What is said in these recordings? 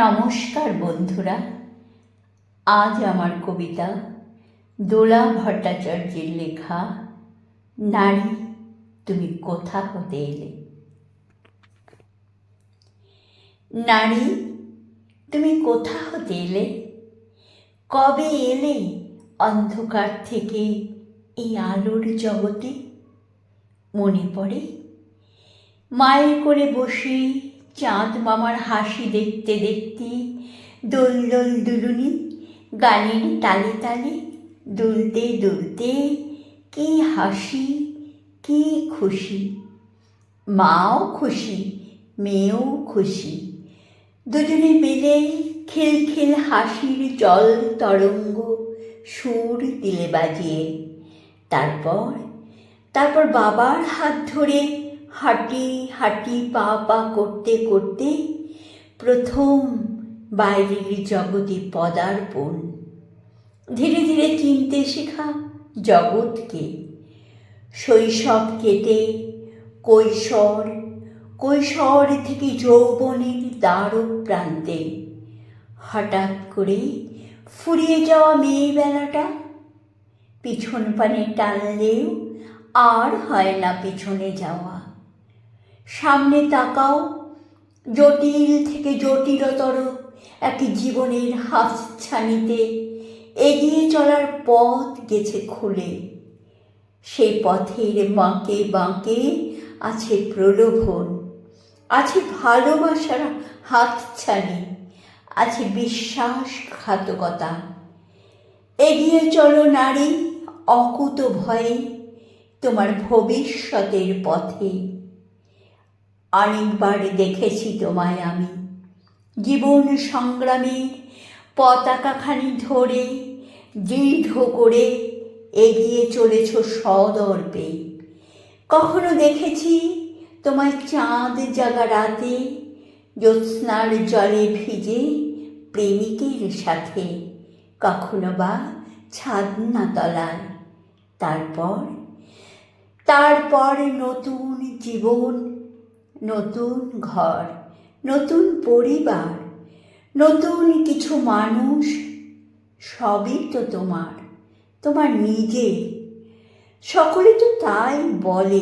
নমস্কার বন্ধুরা, আজ আমার কবিতা দোলা ভট্টাচার্যের লেখা, নারী, তুমি কোথা হতে এলে? নারী, তুমি কোথা হতে এলে? কবে এলে অন্ধকার থেকে এই আলোর জগতে? মনে পড়ে? মায়ের করে বসে চাঁদ মামার হাসি দেখতে দেখতে, দোল দোল দুলুনি গানের তালে তালে, দুলতে দুলতে, কি হাসি, কি খুশি। মাও খুশি, মেয়েও খুশি। দুজনে মিলে খিলখিল হাসির জল তরঙ্গ, সুর দিলে বাজিয়ে। তারপর তারপর বাবার হাত ধরে হাঁটি হাঁটি পা পা করতে করতে প্রথম বাইরের জগতে পদার্পণ। ধীরে ধীরে চিনতে শেখা জগৎকে। শৈশব কেটে কৈশোর কৈশোর থেকে যৌবনের দ্বার প্রান্তে হঠাৎ করে ফুরিয়ে যাওয়া মেয়েবেলাটা পিছন পানে টানলেও আর হয় না পিছনে যাওয়া। সামনে তাকাও। জটিল থেকে জটিলতর এক জীবনের হাতছানিতে এগিয়ে চলার পথ গেছে খুলে। সেই পথের বাঁকে বাঁকে আছে প্রলোভন, আছে ভালোবাসার হাতছানি, আছে বিশ্বাসঘাতকতা। এগিয়ে চলো নারী, অকুত ভয়ে তোমার ভবিষ্যতের পথে। অনেকবার দেখেছি তোমায় আমি। জীবন সংগ্রামের পতাকাখানি ধরে দৃঢ় করে এগিয়ে চলেছ সদর্পে। কখনো দেখেছি তোমায় চাঁদ জাগা রাতে, জ্যোৎস্নার জলে ভিজে প্রেমিকের সাথে, কখনো বা ছাদনা তলায়। তারপর তারপর নতুন জীবন নতুন ঘর, নতুন পরিবার, নতুন কিছু মানুষ, সবই তো তোমার তোমার নিজের সকলে তো তাই বলে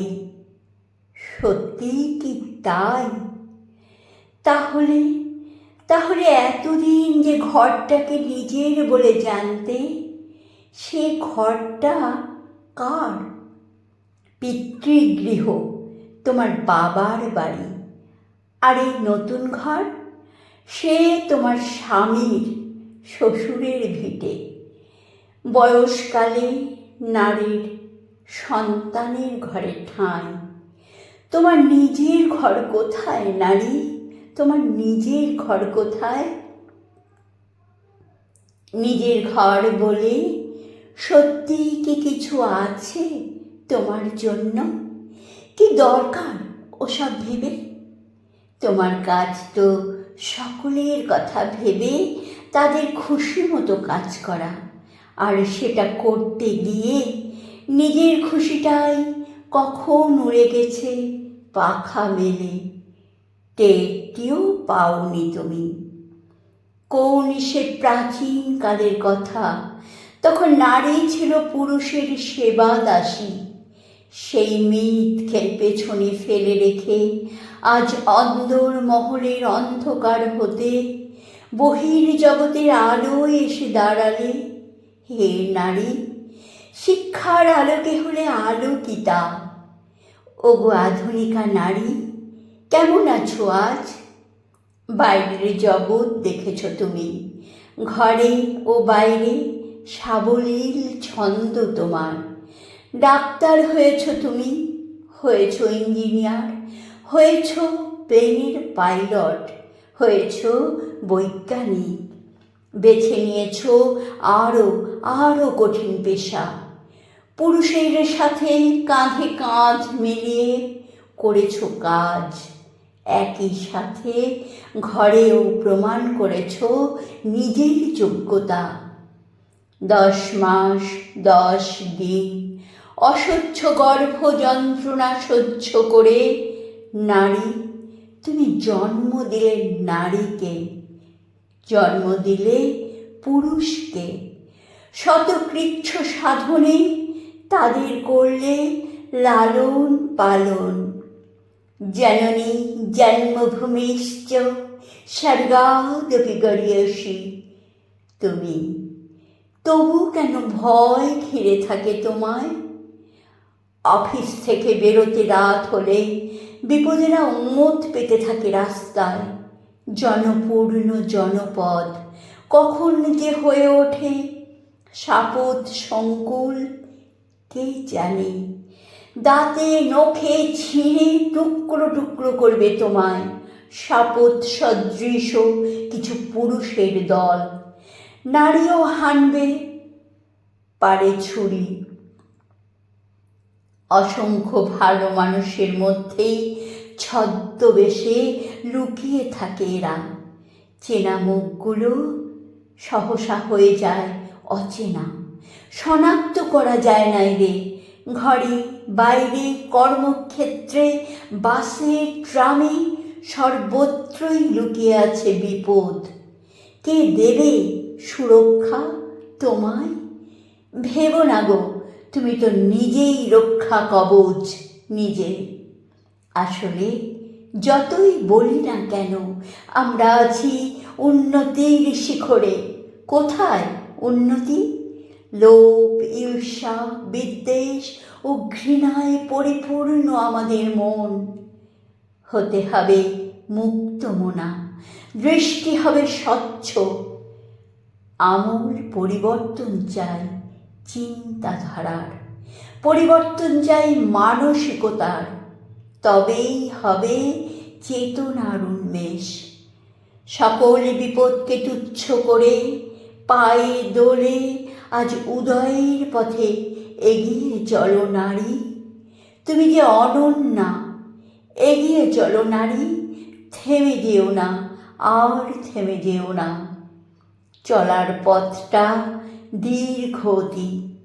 সত্যি কি তাই? তাহলে তাহলে এতদিন যে ঘরটাকে নিজের বলে জানতে, সে ঘরটা কার? পিতৃগৃহ। তোমার বাবার বাড়ি। আর এই নতুন ঘর, সে তোমার স্বামীর শ্বশুরের ভিটে। বয়সকালে নারীর সন্তানের ঘরে ঠাঁই। তোমার নিজের ঘর কোথায়, নারী? তোমার নিজের ঘর কোথায়? নিজের ঘর বলে সত্যি কি কিছু আছে তোমার জন্য? কি দরকার ওসব ভেবে? তোমার কাজ তো সকলের কথা ভেবে তাদের খুশি মতো কাজ করা। আর সেটা করতে গিয়ে নিজের খুশিটাই কখন উড়ে গেছে পাখা মেলে। টেরটিও পাওনি তুমি। কোন সে প্রাচীন কালের কথা? তখন নারী ছিল পুরুষের সেবা দাসী সেই মিথকে পেছনে ফেলে রেখে আজ অন্দর মহলের অন্ধকার হতে বহির জগতের আলো এসে দাঁড়ালে হে নারী, শিক্ষার আলোকে হলে আলো আলোকিতা। ওগো আধুনিকা নারী, কেমন আছো আজ? বাইরের জগৎ দেখেছ তুমি। ঘরে ও বাইরে সাবলীল ছন্দ তোমার। ডাক্তার হয়েছ তুমি, হয়েছ ইঞ্জিনিয়ার, হয়েছ প্লেনের পাইলট, হয়েছ বৈজ্ঞানিক, বেছে নিয়েছ আরও আরও কঠিন পেশা। পুরুষের সাথে কাঁধে কাঁধ মিলিয়ে করেছ কাজ, একই সাথে ঘরেও প্রমাণ করেছ নিজের যোগ্যতা। দশ মাস, দশ দিন অসহ্য গর্ভ যন্ত্রণা সহ্য করে। নারী, তুমি জন্ম দিলে নারীকে, জন্ম দিলে পুরুষকে। শতকৃচ্ছ সাধনে তাদের করলে লালন পালন। জননী জন্মভূমিশ্চ স্বর্গাদপি গড়িয়সী। তুমি, তবু কেন ভয় ঘিরে থাকে তোমায়? অফিস থেকে বেরোতে রাত হলে বিপদেরা উন্মত পেতে থাকে রাস্তায়। জনপূর্ণ জনপদ কখন যে হয়ে ওঠে সাপদ সংকুল, কে জানে? দাঁতে নখে ছিঁড়ে টুকরো টুকরো করবে তোমায় সাপদ সদৃশ কিছু পুরুষের দল। নারীও হানবে পারে ছুরি। অসংখ্য ভালো মানুষের মধ্যেই ছদ্মবেশে লুকিয়ে থাকে এরা। চেনা মুখগুলো সহসা হয়ে যায় অচেনা। শনাক্ত করা যায় না এদের। ঘরে, বাইরে, কর্মক্ষেত্রে, বাসে, ট্রামে সর্বত্রই লুকিয়ে আছে বিপদ। কে দেবে সুরক্ষা তোমায়? ভেবো না গো। তুমি তো নিজেই রক্ষা কবচ নিজে আসলে যতই বলি না কেন, আমরা আছি উন্নতির শিখরে। কোথায় উন্নতি? লোভ, ঈর্ষা, বিদ্বেষ ও ঘৃণায় পরিপূর্ণ আমাদের মন। হতে হবে মুক্ত মোনা, দৃষ্টি হবে স্বচ্ছ। আমূল পরিবর্তন চাই। চিন্তাধারার পরিবর্তন চাই মানসিকতার। তবেই হবে চেতনার উন্মেষ। সকল বিপদকে তুচ্ছ করে পায়ে দোলে আজ উদয়ের পথে এগিয়ে চলো নারী। তুমি যে অনন্যা, এগিয়ে চলো নারী। থেমে যেও না, আর থেমে যেও না। চলার পথটা দীর্ঘ দিন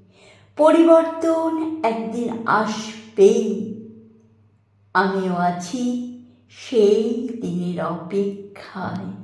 পরিবর্তন একদিন আসবেই। আমিও আছি সেই দিনের অপেক্ষায়।